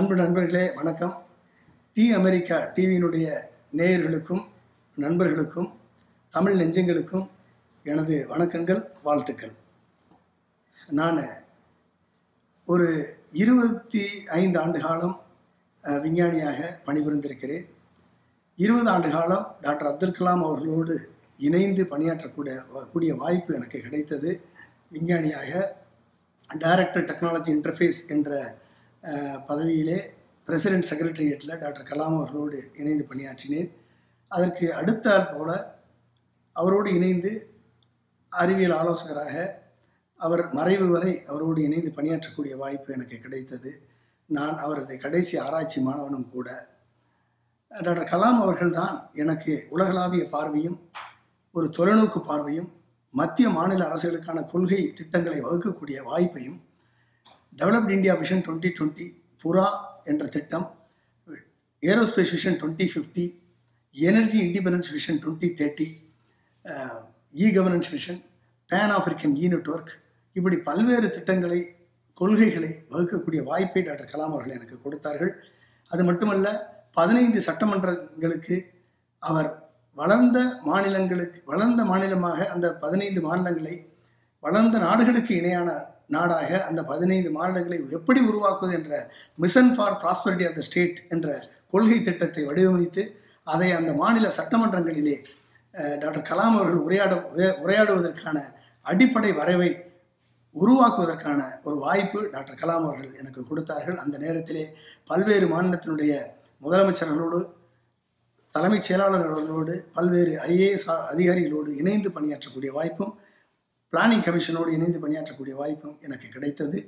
அன்பு நண்பர்களே வணக்கம். டி அமெரிக்கா டிவியினுடைய நேயர்களுக்கும் நண்பர்களுக்கும் தமிழ் நெஞ்சங்களுக்கும் எனது வணக்கங்கள் வாழ்த்துக்கள். நான் ஒரு இருபத்தி ஐந்து ஆண்டு காலம் விஞ்ஞானியாக பணிபுரிந்திருக்கிறேன். இருபது ஆண்டு காலம் டாக்டர் அப்துல் கலாம் அவர்களோடு இணைந்து பணியாற்றக்கூடிய கூடிய வாய்ப்பு எனக்கு கிடைத்தது. விஞ்ஞானியாக டைரக்டர் டெக்னாலஜி இன்டர்ஃபேஸ் என்ற பதவியிலே பிரசிடென்ட் செக்ரட்டரியேட்டில் டாக்டர் கலாம் அவர்களோடு இணைந்து பணியாற்றினேன். அதற்கு அடுத்தாற் போல அவரோடு இணைந்து அறிவியல் ஆலோசகராக அவர் மறைவு வரை அவரோடு இணைந்து பணியாற்றக்கூடிய வாய்ப்பு எனக்கு கிடைத்தது. நான் அவரது கடைசி ஆராய்ச்சி மாணவனும் கூட. டாக்டர் கலாம் அவர்கள்தான் எனக்கு உலகளாவிய பார்வையும் ஒரு தொலைநோக்கு பார்வையும் மத்திய மாநில அரசுகளுக்கான கொள்கை திட்டங்களை வகுக்கக்கூடிய வாய்ப்பையும் developed India vision twenty twenty PURA என்ற திட்டம் aerospace vision twenty fifty energy independence vision twenty thirty e governance vision pan African e network இப்படி பல்வேறு திட்டங்களை கொள்கைகளை வகுக்கக்கூடிய வாய்ப்பை டாக்டர் கலாம் அவர்கள் எனக்கு கொடுத்தார்கள். அது மட்டுமல்ல பதினைந்து சட்டமன்றங்களுக்கு அவர் வளர்ந்த மாநிலங்களுக்கு வளர்ந்த மாநிலமாக அந்த பதினைந்து மாநிலங்களை வளர்ந்த நாடுகளுக்கு இணையான நாடாக அந்த பதினைந்து மாநிலங்களை எப்படி உருவாக்குவது என்ற mission for prosperity of the state என்ற கொள்கை திட்டத்தை வடிவமைத்து அதை அந்த மாநில சட்டமன்றங்களிலே டாக்டர் கலாம் அவர்கள் உரையாட உரையாடுவதற்கான அடிப்படை வரைவை உருவாக்குவதற்கான ஒரு வாய்ப்பு டாக்டர் கலாம் அவர்கள் எனக்கு கொடுத்தார்கள். அந்த நேரத்திலே பல்வேறு மாநிலத்தினுடைய முதலமைச்சர்களோடு தலைமைச் செயலாளர்களோடு பல்வேறு ஐஏஎஸ் அதிகாரிகளோடு இணைந்து பணியாற்றக்கூடிய வாய்ப்பும் பிளானிங் கமிஷனோடு இணைந்து பணியாற்றக்கூடிய வாய்ப்பும் எனக்கு கிடைத்தது.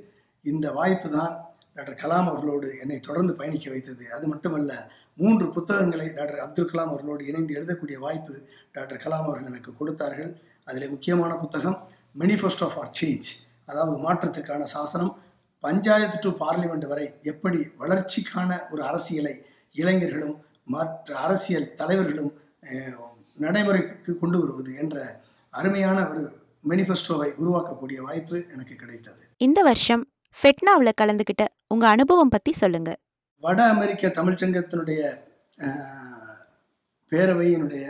இந்த வாய்ப்பு தான் டாக்டர் கலாம் அவர்களோடு என்னை தொடர்ந்து பயணிக்க வைத்தது. அது மட்டுமல்ல மூன்று புத்தகங்களை டாக்டர் அப்துல் கலாம் அவர்களோடு இணைந்து எழுதக்கூடிய வாய்ப்பு டாக்டர் கலாம் அவர்கள் எனக்கு கொடுத்தார்கள். அதில் முக்கியமான புத்தகம் மெனிஃபெஸ்டோ ஃபார் சேஞ்ச் அதாவது மாற்றத்திற்கான சாசனம் பஞ்சாயத்து டு பார்லிமெண்ட் வரை எப்படி வளர்ச்சிக்கான ஒரு அரசியலை இளைஞர்களும் மற்ற அரசியல் தலைவர்களும் நடைமுறைக்கு கொண்டு வருவது என்ற அருமையான ஒரு மெனிஃபெஸ்டோவை உருவாக்கக்கூடிய வாய்ப்பு எனக்கு கிடைத்தது. இந்த வருஷம் ஃபெட்னாவில் கலந்துக்கிட்ட உங்க அனுபவம் பத்தி சொல்லுங்க. வட அமெரிக்க தமிழ்ச்சங்கத்தினுடைய பேரவையினுடைய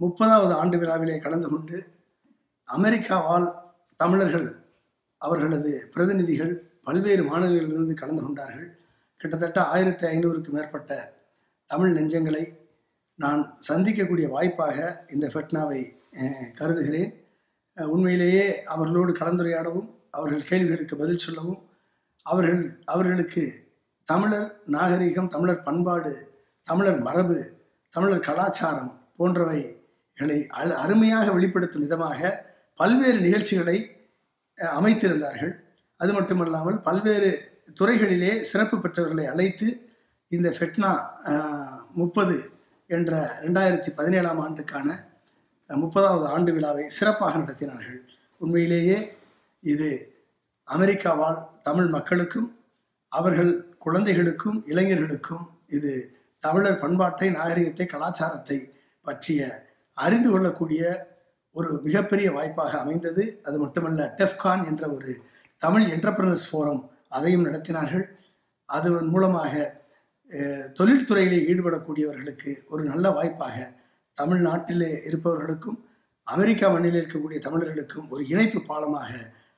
முப்பதாவது ஆண்டு விழாவிலே கலந்து கொண்டு அமெரிக்கா வாழ் தமிழர்கள் அவர்களது பிரதிநிதிகள் பல்வேறு மாநிலங்களிலிருந்து கலந்து கொண்டார்கள். கிட்டத்தட்ட ஆயிரத்தி ஐநூறுக்கு மேற்பட்ட தமிழ் நெஞ்சங்களை நான் சந்திக்கக்கூடிய வாய்ப்பாக இந்த ஃபெட்னாவை கருதுகிறேன். உண்மையிலேயே அவர்களோடு கலந்துரையாடவும் அவர்கள் கேள்விகளுக்கு பதில் சொல்லவும் அவர்கள் அவர்களுக்கு தமிழர் நாகரிகம் தமிழர் பண்பாடு தமிழர் மரபு தமிழர் கலாச்சாரம் போன்றவைகளை அருமையாக வெளிப்படுத்தும் விதமாக பல்வேறு நிகழ்ச்சிகளை அமைத்திருந்தார்கள். அது மட்டுமல்லாமல் பல்வேறு துறைகளிலே சிறப்பு பெற்றவர்களை அழைத்து இந்த ஃபெட்னா முப்பது என்ற ரெண்டாயிரத்தி பதினேழாம் ஆண்டுக்கான முப்பதாவது ஆண்டு விழாவை சிறப்பாக நடத்தினார்கள். உண்மையிலேயே இது அமெரிக்காவால் தமிழ் மக்களுக்கும் அவர்கள் குழந்தைகளுக்கும் இளைஞர்களுக்கும் இது தமிழர் பண்பாட்டை நாகரிகத்தை கலாச்சாரத்தை பற்றிய அறிந்து கொள்ளக்கூடிய ஒரு மிகப்பெரிய வாய்ப்பாக அமைந்தது. அது மட்டுமல்ல டெஃப்கான் என்ற ஒரு தமிழ் என்டர்பிரனர்ஸ் ஃபோரம் அதையும் நடத்தினார்கள். அதன் மூலமாக தொழில்துறையில் தொழில்துறையிலே ஈடுபடக்கூடியவர்களுக்கு ஒரு நல்ல வாய்ப்பாக தமிழ்நாட்டிலே இருப்பவர்களுக்கும் அமெரிக்கா மண்ணில் இருக்கக்கூடிய தமிழர்களுக்கும் ஒரு இணைப்பு பாலமாக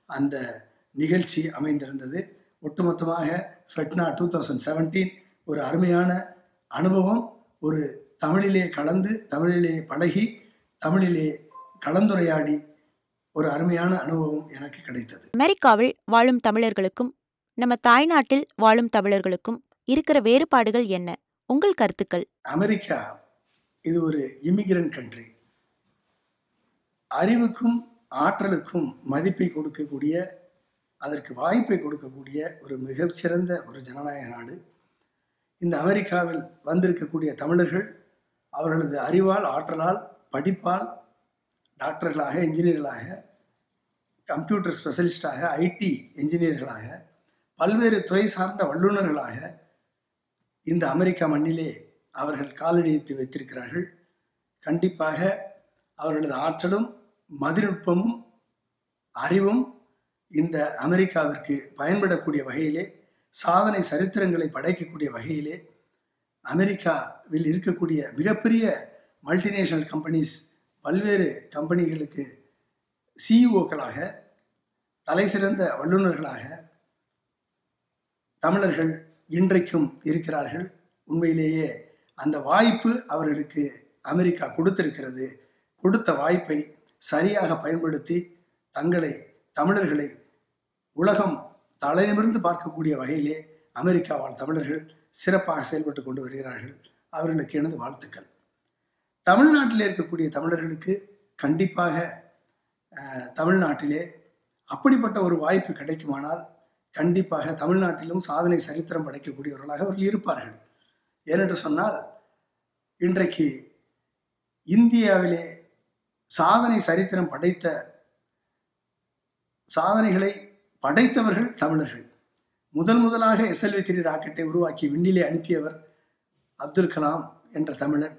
அந்த நிகழ்ச்சி அமைந்திருந்தது. ஒட்டுமொத்தமாக ஃபெட்னா டூ தௌசண்ட் செவன்டீன் ஒரு அருமையான அனுபவம். ஒரு தமிழிலே கலந்து தமிழிலே பழகி தமிழிலே கலந்துரையாடி ஒரு அருமையான அனுபவம் எனக்கு கிடைத்தது. அமெரிக்காவில் வாழும் தமிழர்களுக்கும் நம்ம தாய்நாட்டில் வாழும் தமிழர்களுக்கும் இருக்கிற வேறுபாடுகள் என்ன? உங்கள் கருத்துக்கள்? அமெரிக்கா இது ஒரு இமிகிரண்ட் கண்ட்ரி அறிவுக்கும் ஆற்றலுக்கும் மதிப்பை கொடுக்கக்கூடிய அதற்கு வாய்ப்பை கொடுக்கக்கூடிய ஒரு மிகச்சிறந்த ஒரு ஜனநாயக நாடு. இந்த அமெரிக்காவில் வந்திருக்கக்கூடிய தமிழர்கள் அவர்களது அறிவால் ஆற்றலால் படிப்பால் டாக்டர்களாக இன்ஜினியர்களாக கம்ப்யூட்டர் ஸ்பெஷலிஸ்டாக ஐடி இன்ஜினியர்களாக பல்வேறு துறை சார்ந்த வல்லுநர்களாக இந்த அமெரிக்கா மண்ணிலே அவர்கள் காலடியத்தை வைத்திருக்கிறார்கள். கண்டிப்பாக அவர்களது ஆற்றலும் மதிநுட்பமும் அறிவும் இந்த அமெரிக்காவிற்கு பயன்படக்கூடிய வகையிலே சாதனை சரித்திரங்களை படைக்கக்கூடிய வகையிலே அமெரிக்காவில் இருக்கக்கூடிய மிகப்பெரிய மல்டிநேஷனல் கம்பெனிஸ் பல்வேறு கம்பெனிகளுக்கு சிஇஓக்களாக தலைசிறந்த வல்லுநர்களாக தமிழர்கள் இன்றைக்கும் இருக்கிறார்கள். உண்மையிலேயே அந்த வாய்ப்பு அவர்களுக்கு அமெரிக்கா கொடுத்திருக்கிறது. கொடுத்த வாய்ப்பை சரியாக பயன்படுத்தி தங்களை தமிழர்களை உலகம் தலைநிமிர்ந்து பார்க்கக்கூடிய வகையிலே அமெரிக்கா வாழ் தமிழர்கள் சிறப்பாக செயல்பட்டு கொண்டு வருகிறார்கள். அவர்களுக்கு எனது வாழ்த்துக்கள். தமிழ்நாட்டில் இருக்கக்கூடிய தமிழர்களுக்கு கண்டிப்பாக தமிழ்நாட்டிலே அப்படிப்பட்ட ஒரு வாய்ப்பு கிடைக்குமானால் கண்டிப்பாக தமிழ்நாட்டிலும் சாதனை சரித்திரம் படைக்கக்கூடியவர்களாக அவர்கள் இருப்பார்கள். ஏனென்று சொன்னால் இன்றைக்கு இந்தியாவிலே சாதனை சரித்திரம் படைத்த சாதனைகளை படைத்தவர்கள் தமிழர்கள். முதல் முதலாக எஸ்எல்வி த்ரீ ராக்கெட்டை உருவாக்கி விண்ணிலே அனுப்பியவர் அப்துல் கலாம் என்ற தமிழன்.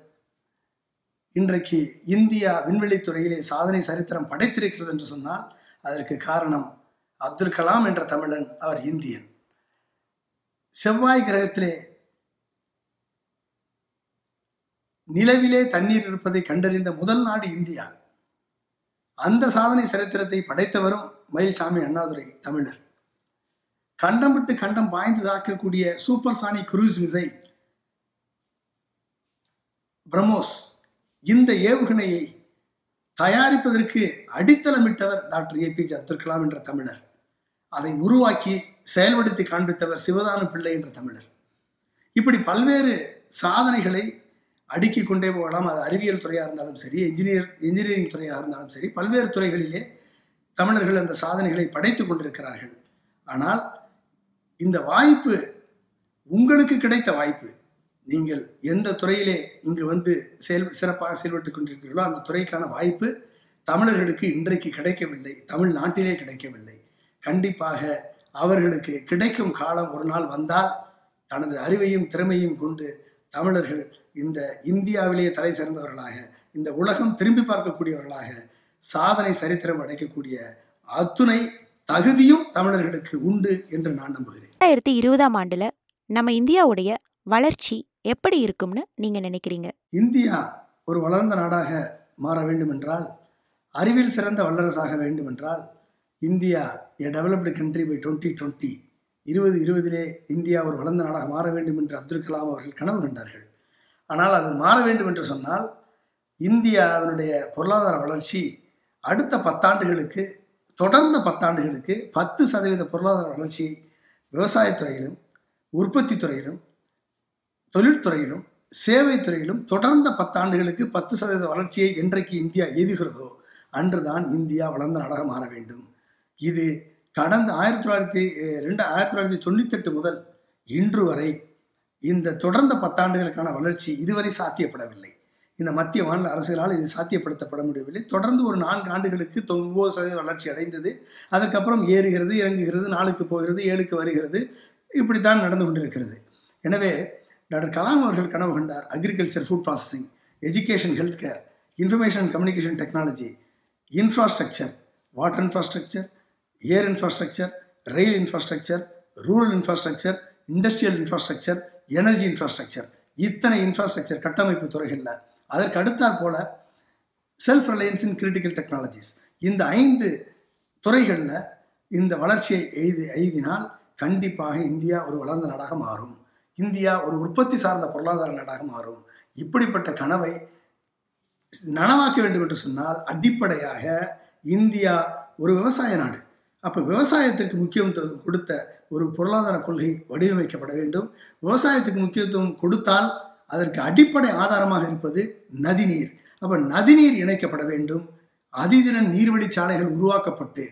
இன்றைக்கு இந்தியா விண்வெளித்துறையிலே சாதனை சரித்திரம் படைத்திருக்கிறது என்று சொன்னால் அதற்கு காரணம் அப்துல் கலாம் என்ற தமிழன் அவர் இந்தியன். செவ்வாய் கிரகத்திலே நிலவிலே தண்ணீர் இருப்பதை கண்டறிந்த முதல் நாடு இந்தியா. அந்த சாதனை சரித்திரத்தை படைத்தவரும் மயில்சாமி அண்ணாதுரை தமிழர். கண்டம் விட்டு கண்டம் பாய்ந்து தாக்கக்கூடிய supersonic cruise missile BrahMos இந்த ஏவுகணையை தயாரிப்பதற்கு அடித்தளமிட்டவர் doctor A P Abdul Kalam என்ற தமிழர். அதை உருவாக்கி செயல்படுத்தி காண்பித்தவர் சிவதானு பிள்ளை என்ற தமிழர். இப்படி பல்வேறு சாதனைகளை அடுக்கி கொண்டே போகலாம். அது அறிவியல் துறையாக இருந்தாலும் சரி என்ஜினியர் இன்ஜினியரிங் துறையாக இருந்தாலும் சரி பல்வேறு துறைகளிலே தமிழர்கள் அந்த சாதனைகளை படைத்து கொண்டிருக்கிறார்கள். ஆனால் இந்த வாய்ப்பு உங்களுக்கு கிடைத்த வாய்ப்பு நீங்கள் எந்த துறையிலே இங்கு வந்து செயல் சிறப்பாக செயல்பட்டு கொண்டிருக்கிறீர்களோ அந்த துறைக்கான வாய்ப்பு தமிழர்களுக்கு இன்றைக்கு கிடைக்கவில்லை தமிழ்நாட்டிலே கிடைக்கவில்லை. கண்டிப்பாக அவர்களுக்கு கிடைக்கும் காலம் ஒரு நாள் வந்தால் தனது அறிவையும் திறமையும் கொண்டு தமிழர்கள் இந்த இந்தியாவிலேயே தலை சிறந்தவர்களாக இந்த உலகம் திரும்பி பார்க்கக்கூடியவர்களாக சாதனை சரித்திரம் அடைக்கக்கூடிய அத்துணை தகுதியும் தமிழர்களுக்கு உண்டு என்று நான் நம்புகிறேன். ரெண்டாயிரத்தி இருபதாம் ஆண்டுல நம்ம இந்தியாவுடைய வளர்ச்சி எப்படி இருக்கும்னு நீங்க நினைக்கிறீங்க? இந்தியா ஒரு வளர்ந்த நாடாக மாற வேண்டுமென்றால் அறிவில் சிறந்த வல்லரசாக வேண்டுமென்றால் India a developed country by twenty twenty இருபது இருபதிலே இந்தியா ஒரு வளர்ந்த நாடாக மாற வேண்டும் என்று அப்துல் கலாம் அவர்கள் கனவு கண்டார்கள். ஆனால் அது மாற வேண்டும் என்று சொன்னால் இந்தியாவினுடைய பொருளாதார வளர்ச்சி அடுத்த பத்தாண்டுகளுக்கு தொடர்ந்த பத்தாண்டுகளுக்கு பத்து சதவீத பொருளாதார வளர்ச்சியை விவசாயத்துறையிலும் உற்பத்தி துறையிலும் தொழில்துறையிலும் சேவை துறையிலும் தொடர்ந்த பத்தாண்டுகளுக்கு பத்து சதவீத வளர்ச்சியை என்றைக்கு இந்தியா எய்துகிறதோ அன்றுதான் இந்தியா வளர்ந்த நாடாக மாற வேண்டும். இது கடந்த ஆயிரத்தி தொள்ளாயிரத்தி ரெண்டு ஆயிரத்தி தொள்ளாயிரத்தி தொண்ணூத்தெட்டு முதல் இன்று வரை இந்த தொடர்ந்த பத்தாண்டுகளுக்கான வளர்ச்சி இதுவரை சாத்தியப்படவில்லை. இந்த மத்திய மாநில அரசுகளால் இது சாத்தியப்படுத்தப்பட முடியவில்லை. தொடர்ந்து ஒரு நான்கு ஆண்டுகளுக்கு ஒன்பது சதவீத வளர்ச்சி அடைந்தது. அதுக்கப்புறம் ஏறுகிறது இறங்குகிறது நாளுக்கு போகிறது ஏழுக்கு வருகிறது. இப்படித்தான் நடந்து கொண்டிருக்கிறது. எனவே டாக்டர் கலாம் அவர்கள் கனவு கண்டார். Agriculture food processing education health care information communication technology infrastructure water infrastructure air infrastructure rail infrastructure rural infrastructure industrial infrastructure energy infrastructure இத்தனை இன்ஃப்ராஸ்ட்ரக்சர் கட்டமைப்பு துறைகளில். அதற்கு அடுத்தாற் போல self reliance in critical technologies இந்த ஐந்து துறைகளில் இந்த வளர்ச்சியை எய்து எய்தினால் கண்டிப்பாக இந்தியா ஒரு வளர்ந்த நாடாக மாறும். இந்தியா ஒரு உற்பத்தி சார்ந்த பொருளாதார நாடாக மாறும். இப்படிப்பட்ட கனவை நனவாக்க வேண்டும் என்று சொன்னால் அடிப்படையாக இந்தியா ஒரு விவசாய நாடு. அப்போ விவசாயத்திற்கு முக்கியத்துவம் கொடுத்த ஒரு பொருளாதார கொள்கை வடிவமைக்கப்பட வேண்டும். விவசாயத்துக்கு முக்கியத்துவம் கொடுத்தால் அதற்கு அடிப்படை ஆதாரமாக இருப்பது நதிநீர். அப்போ நதிநீர் இணைக்கப்பட வேண்டும். அதிதிறன் நீர்வழிச்சாலைகள் உருவாக்கப்பட்டு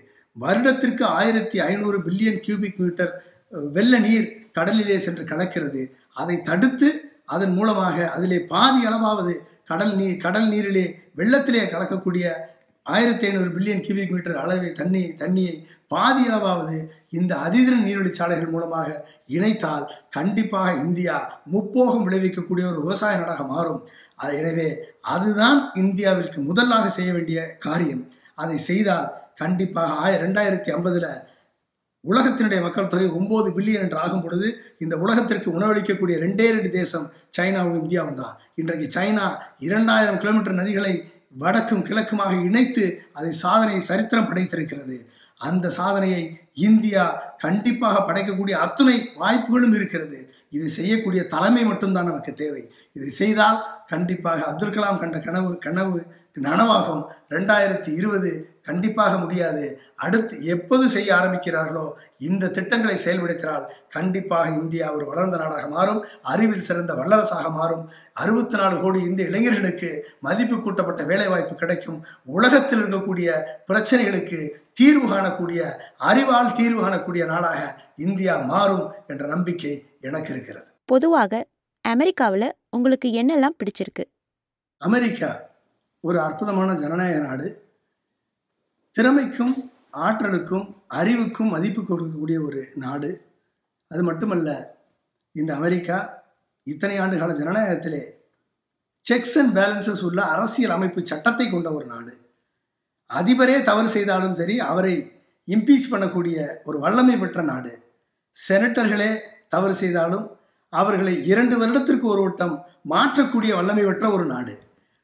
வருடத்திற்கு ஆயிரத்தி ஐநூறு பில்லியன் கியூபிக் மீட்டர் வெள்ள நீர் கடலிலே சென்று கலக்கிறது. அதை தடுத்து அதன் மூலமாக அதிலே பாதி அளவாவது கடல் நீர் கடல் நீரிலே வெள்ளத்திலே கலக்கக்கூடிய ஆயிரத்தி ஐநூறு பில்லியன் கியூபிக் மீட்டர் அளவை தண்ணி தண்ணியை பாதி அளவாவது இந்த அதிதிறன் நீர்வழிச்சாலைகள் மூலமாக இணைத்தால் கண்டிப்பாக இந்தியா முப்போகம் விளைவிக்கக்கூடிய ஒரு விவசாய நாடாக மாறும். அது எனவே அதுதான் இந்தியாவிற்கு முதலாக செய்ய வேண்டிய காரியம். அதை செய்தால் கண்டிப்பாக ஆய ரெண்டாயிரத்தி ஐம்பதில் உலகத்தினுடைய மக்கள் தொகை ஒன்பது பில்லியன் என்று ஆகும் பொழுது இந்த உலகத்திற்கு உணவளிக்கக்கூடிய ரெண்டே ரெண்டு தேசம் சைனாவும் இந்தியாவும் தான். இன்றைக்கு சைனா இரண்டாயிரம் கிலோமீட்டர் நதிகளை வடக்கும் கிழக்குமாக இணைத்து அதை சாதனை சரித்திரம் படைத்திருக்கிறது. அந்த சாதனையை இந்தியா கண்டிப்பாக படைக்கக்கூடிய அத்துணை வாய்ப்புகளும் இருக்கிறது. இது செய்யக்கூடிய தலைமை மட்டும்தான் நமக்கு தேவை. இதை செய்தால் கண்டிப்பாக அப்துல் கலாம் கண்ட கனவு கனவு நனவாகும் ரெண்டாயிரத்தி இருபது கண்டிப்பாக முடியாது. அடுத்து எப்போது செய்ய ஆரம்பிக்கிறார்களோ இந்த திட்டங்களை செயல்படுத்தினால் கண்டிப்பாக இந்தியா ஒரு வளர்ந்த நாடாக மாறும் அறிவில் சிறந்த வல்லரசாக மாறும். அறுபத்தி நாலு கோடி இந்திய இளைஞர்களுக்கு மதிப்பு கூட்டப்பட்ட வேலைவாய்ப்பு கிடைக்கும். உலகத்தில் இருக்கக்கூடிய பிரச்சனைகளுக்கு தீர்வு காணக்கூடிய அறிவால் தீர்வு காணக்கூடிய நாடாக இந்தியா மாறும் என்ற நம்பிக்கை எனக்கு இருக்கிறது. பொதுவாக அமெரிக்காவில் உங்களுக்கு என்னெல்லாம் பிடிச்சிருக்கு? அமெரிக்கா ஒரு அற்புதமான ஜனநாயக நாடு. திறமைக்கும் ஆற்றலுக்கும் அறிவுக்கும் மதிப்பு கொடுக்கக்கூடிய ஒரு நாடு. அது மட்டுமல்ல இந்த அமெரிக்கா இத்தனை ஆண்டு கால ஜனநாயகத்திலே செக்ஸ் அண்ட் பேலன்சஸ் உள்ள அரசியல் அமைப்பு சட்டத்தை கொண்ட ஒரு நாடு. அதிபரே தவறு செய்தாலும் சரி அவரை இம்பீச் பண்ணக்கூடிய ஒரு வல்லமை பெற்ற நாடு. செனட்டர்களே தவறு செய்தாலும் அவர்களை இரண்டு வருடத்திற்கு ஒரு வட்டம் மாற்றக்கூடிய வல்லமை பெற்ற ஒரு நாடு.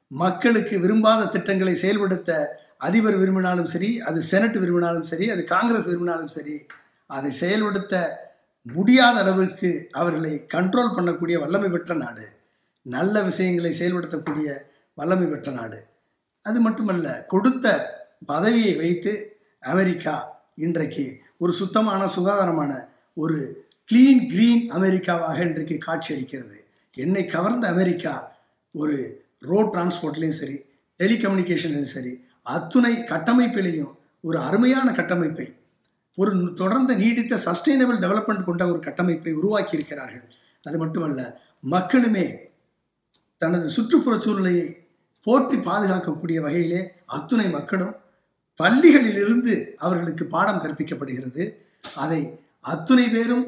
மக்களுக்கு விரும்பாத திட்டங்களை செயல்படுத்த அதிபர் விரும்பினாலும் சரி அது செனட் விரும்பினாலும் சரி அது காங்கிரஸ் விரும்பினாலும் சரி அதை செயல்படுத்த முடியாத அளவிற்கு அவர்களை கண்ட்ரோல் பண்ணக்கூடிய வல்லமை பெற்ற நாடு நல்ல விஷயங்களை செயல்படுத்தக்கூடிய வல்லமை பெற்ற நாடு. அது மட்டுமல்ல கொடுத்த பதவியை வைத்து அமெரிக்கா இன்றைக்கு ஒரு சுத்தமான சுகாதாரமான ஒரு கிளீன் கிரீன் அமெரிக்காவாக இன்றைக்கு காட்சியளிக்கிறது. என்னை கவர்ந்த அமெரிக்கா ஒரு ரோட் டிரான்ஸ்போர்ட்லேயும் சரி டெலிகம்யூனிகேஷன்லையும் சரி அத்துணை கட்டமைப்பிலையும் ஒரு அருமையான கட்டமைப்பை ஒரு தொடர்ந்த நீடித்த சஸ்டைனபிள் டெவலப்மெண்ட் கொண்ட ஒரு கட்டமைப்பை உருவாக்கி இருக்கிறார்கள் அது மட்டுமல்ல மக்களுமே தனது சுற்றுப்புற சூழ்நிலையை போற்றி பாதுகாக்கக்கூடிய வகையிலே அத்துணை மக்களும் பள்ளிகளிலிருந்து அவர்களுக்கு பாடம் கற்பிக்கப்படுகிறது. அதை அத்துணை பேரும்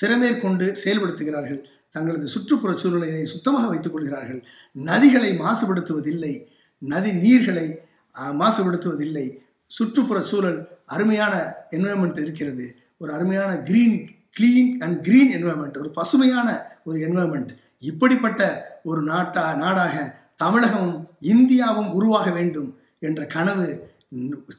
சிறமேற்கொண்டு செயல்படுத்துகிறார்கள். தங்களது சுற்றுப்புற சூழ்நிலையை சுத்தமாக வைத்துக் கொள்கிறார்கள். நதிகளை மாசுபடுத்துவதில்லை. நதி நீர்களை மாசுபடுத்துவதில்லை. சுற்றுப்புற சூழல் அருமையான என்வரன்மெண்ட் இருக்கிறது. ஒரு அருமையான green clean and green environment ஒரு பசுமையான ஒரு என்வரன்மெண்ட் இப்படிப்பட்ட ஒரு நாட்டா நாடாக தமிழகமும் இந்தியாவும் உருவாக வேண்டும் என்ற கனவு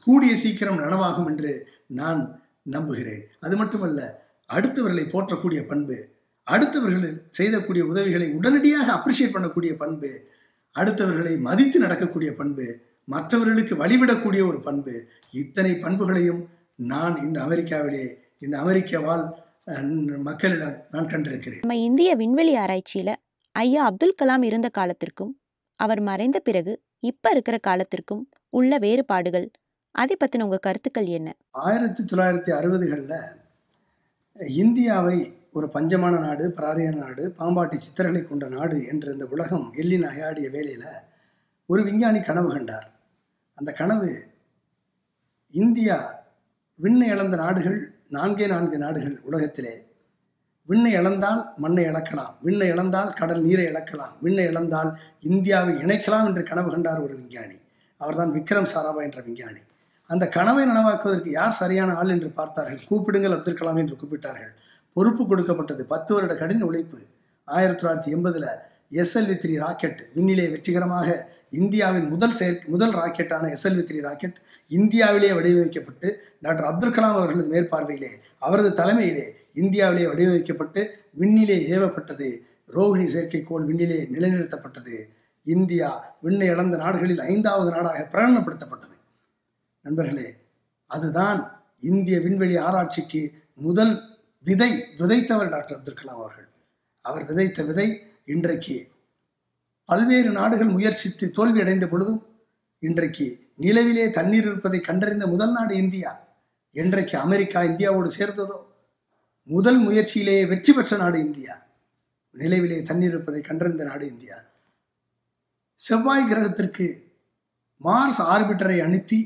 கூடிய சீக்கிரம் நனவாகும் என்று நான் நம்புகிறேன். அது மட்டுமல்ல அடுத்தவர்களை போற்றக்கூடிய பண்பு அடுத்தவர்கள் செய்தக்கூடிய உதவிகளை உடனடியாக அப்ரிஷியேட் பண்ணக்கூடிய பண்பு அடுத்தவர்களை மதித்து நடக்கக்கூடிய பண்பு மற்றவர்களுக்கு வழிவிடக்கூடிய ஒரு பண்பு. இத்தனை பண்புகளையும் நான் இந்த அமெரிக்காவிலே இந்த அமெரிக்க வாழ் மக்களிடம் நான் கண்டிருக்கிறேன். நம்ம இந்திய விண்வெளி ஆராய்ச்சியில ஐயா அப்துல் கலாம் இருந்த காலத்திற்கும் அவர் மறைந்த பிறகு இப்ப இருக்கிற காலத்திற்கும் உள்ள வேறுபாடுகள் அதை பத்தின உங்க கருத்துக்கள் என்ன? ஆயிரத்தி தொள்ளாயிரத்தி அறுபதுகளில் இந்தியாவை ஒரு பஞ்சமான நாடு பராரியான நாடு பாம்பாட்டி சித்தர்களை கொண்ட நாடு என்று இந்த உலகம் எள்ளி நகையாடிய வேளையில் ஒரு விஞ்ஞானி கனவு கண்டார். அந்த கனவு இந்தியா விண்ணை இழந்த நாடுகள் நான்கே நான்கு நாடுகள் உலகத்திலே. விண்ணை இழந்தால் மண்ணை இழக்கலாம். விண்ணை இழந்தால் கடல் நீரை இழக்கலாம். விண்ணை இழந்தால் இந்தியாவை இணைக்கலாம் என்று கனவு கண்டார் ஒரு விஞ்ஞானி. அவர்தான் விக்ரம் சாராபாய் என்ற விஞ்ஞானி. அந்த கனவை நனவாக்குவதற்கு யார் சரியான ஆள் என்று பார்த்தார்கள்? கூப்பிடுங்கள் அப்துல் கலாம் என்று கூப்பிட்டார்கள். பொறுப்பு கொடுக்கப்பட்டது பத்து வருட கடின உழைப்பு. ஆயிரத்தி தொள்ளாயிரத்தி எண்பதில் எஸ்எல்வி த்ரீ ராக்கெட் விண்ணிலே வெற்றிகரமாக இந்தியாவின் முதல் செயற் முதல் ராக்கெட்டான எஸ்எல்வி த்ரீ ராக்கெட் இந்தியாவிலேயே வடிவமைக்கப்பட்டு டாக்டர் அப்துல் கலாம் அவர்களது மேற்பார்வையிலே அவரது தலைமையிலே இந்தியாவிலே வடிவமைக்கப்பட்டு விண்ணிலே ஏவப்பட்டது. ரோஹிணி செயற்கைக்கோள் விண்ணிலே நிலைநிறுத்தப்பட்டது. இந்தியா விண்ணை இழந்த நாடுகளில் ஐந்தாவது நாடாக பிரகடனப்படுத்தப்பட்டது. நண்பர்களே அதுதான் இந்திய விண்வெளி ஆராய்ச்சிக்கு முதல் விதை விதைத்தவர் டாக்டர் அப்துல் கலாம் அவர்கள். அவர் விதைத்த விதை இன்றைக்கு பல்வேறு நாடுகள் முயற்சித்து தோல்வியடைந்த பொழுதும் இன்றைக்கு நிலவிலே தண்ணீர் இருப்பதை கண்டறிந்த முதல் நாடு இந்தியா. என்றைக்கு அமெரிக்கா இந்தியாவோடு சேர்ந்ததோ முதல் முயற்சியிலேயே வெற்றி பெற்ற நாடு இந்தியா. நிலவிலே தண்ணீர் இருப்பதை கண்டறிந்த நாடு இந்தியா. செவ்வாய் கிரகத்திற்கு மார்ஸ் ஆர்பிட்டரை அனுப்பி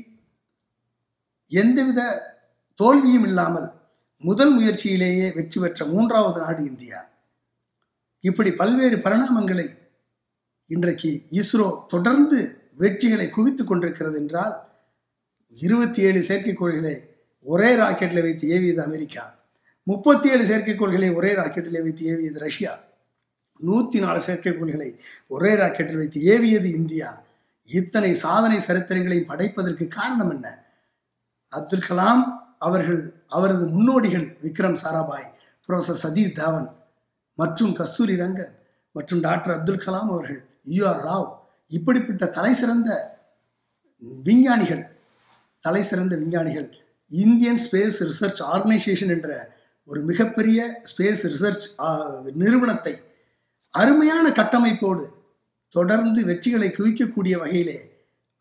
எந்தவித தோல்வியும் இல்லாமல் முதல் முயற்சியிலேயே வெற்றி பெற்ற மூன்றாவது நாடு இந்தியா. இப்படி பல்வேறு பரிணாமங்களை இன்றைக்கு இஸ்ரோ தொடர்ந்து வெற்றிகளை குவித்து கொண்டிருக்கிறது என்றால் இருபத்தி ஏழு செயற்கைக்கோள்களை ஒரே ராக்கெட்டில் வைத்து ஏவியது அமெரிக்கா முப்பத்தி ஏழு செயற்கைக்கோள்களை ஒரே ராக்கெட்டில் வைத்து ஏவியது ரஷ்யா நூற்றி நாலு செயற்கைக்கோள்களை ஒரே ராக்கெட்டில் வைத்து ஏவியது இந்தியா. இத்தனை சாதனை சரித்திரங்களையும் படைப்பதற்கு காரணம் என்ன? அப்துல் கலாம் அவர்கள் அவரது முன்னோடிகள் விக்ரம் சாராபாய் ப்ரொஃபசர் சதீஷ் தாவன் மற்றும் கஸ்தூரி ரங்கன் மற்றும் டாக்டர் அப்துல் கலாம் அவர்கள் யூஆர் ராவ் இப்படிப்பட்ட தலை சிறந்த விஞ்ஞானிகள் தலை சிறந்த விஞ்ஞானிகள் இந்தியன் ஸ்பேஸ் ரிசர்ச் ஆர்கனைசேஷன் என்ற ஒரு மிகப்பெரிய ஸ்பேஸ் ரிசர்ச் நிறுவனத்தை அருமையான கட்டமைப்போடு தொடர்ந்து வெற்றிகளை குவிக்கக்கூடிய வகையிலே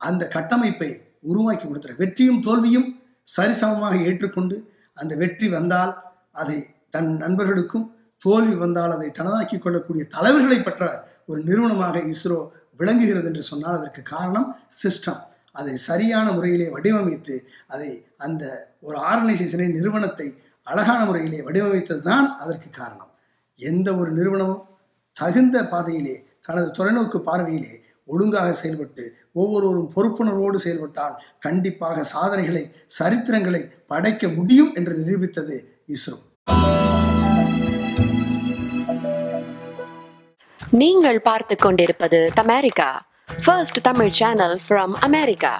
அந்த கட்டமைப்பை உருவாக்கி கொடுத்தார் வெற்றியும் தோல்வியும் சரிசமமாக ஏற்றுக்கொண்டு அந்த வெற்றி வந்தால் அதை தன் நண்பர்களுக்கும் தோல்வி வந்தால் அதை தனதாக்கி கொள்ளக்கூடிய தலைவர்களை பெற்ற ஒரு நிறுவனமாக இஸ்ரோ விளங்குகிறது என்று சொன்னால் அதற்கு காரணம் சிஸ்டம் அதை சரியான முறையிலே வடிவமைத்து அதை அந்த ஒரு ஆர்கனைசேஷனை நிறுவனத்தை அழகான முறையிலே வடிவமைத்தது தான் அதற்கு காரணம். எந்த ஒரு நிறுவனமும் தகுந்த பாதையிலே தனது தொலைநோக்கு பார்வையிலே ஒழுங்காக செயல்பட்டு ஒவ்வொருவரும் பொறுப்புணர்வோடு செயல்பட்டால் கண்டிப்பாக சாதனைகளை சரித்திரங்களை படைக்க முடியும் என்று நிரூபித்தது இஸ்ரோ. நீங்கள் பார்த்து கொண்டிருப்பது the America first Tamil channel from America